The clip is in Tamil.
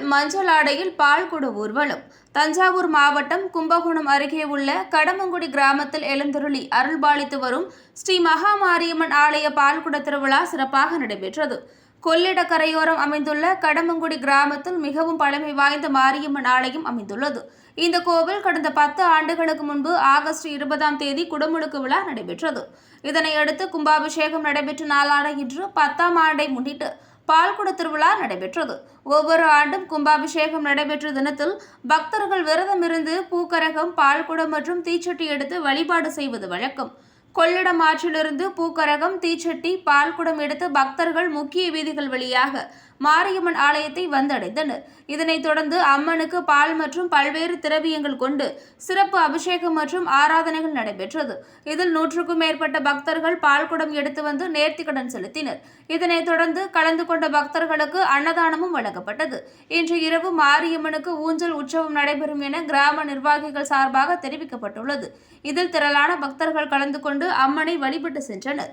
மஞ்சள் ஆடையில் பால் பால்குட ஊர்வலம். தஞ்சாவூர் மாவட்டம் கும்பகோணம் அருகே உள்ள கடமங்குடி கிராமத்தில் எழுந்தருளி அருள்பாலித்து வரும் ஸ்ரீ மகாமாரியம்மன் ஆலய பால்குட திருவிழா சிறப்பாக நடைபெற்றது. கொள்ளிட கரையோரம் அமைந்துள்ள கடமங்குடி கிராமத்தில் மிகவும் பழமை வாய்ந்த மாரியம்மன் ஆலயம் அமைந்துள்ளது. இந்த கோவில் கடந்த பத்து ஆண்டுகளுக்கு முன்பு ஆகஸ்ட் இருபதாம் தேதி குடமுழுக்கு விழா நடைபெற்றது. இதனையடுத்து கும்பாபிஷேகம் நடைபெற்ற நாளான இன்று பத்தாம் ஆண்டை முன்னிட்டு பால்குட திருவிழா நடைபெற்றது. ஒவ்வொரு ஆண்டும் கும்பாபிஷேகம் நடைபெற்ற தினத்தில் பக்தர்கள் விரதமிருந்து பூக்கரகம் பால்குடம் மற்றும் தீச்சட்டி எடுத்து வழிபாடு செய்வது வழக்கம். கொள்ளிடம் ஆற்றிலிருந்து பூக்கரகம் தீச்சட்டி பால்குடம் எடுத்து பக்தர்கள் முக்கிய வீதிகள் வழியாக மாரியம்மன் ஆலயத்தை வந்தடைந்தனர். இதனைத் தொடர்ந்து அம்மனுக்கு பால் மற்றும் பல்வேறு திரவியங்கள் கொண்டு சிறப்பு அபிஷேகம் மற்றும் ஆராதனைகள் நடைபெற்றது. இதில் நூற்றுக்கும் மேற்பட்ட பக்தர்கள் பால்குடம் எடுத்து வந்து நேர்த்திக்கடன் செலுத்தினர். இதனைத் தொடர்ந்து கலந்து கொண்ட பக்தர்களுக்கு அன்னதானமும் வழங்கப்பட்டது. இன்று இரவு மாரியம்மனுக்கு ஊஞ்சல் உற்சவம் நடைபெறும் என கிராம நிர்வாகிகள் சார்பாக தெரிவிக்கப்பட்டுள்ளது. இதில் திரளான பக்தர்கள் கலந்து கொண்டு அம்மனை வழிபட்டு சென்றனர்.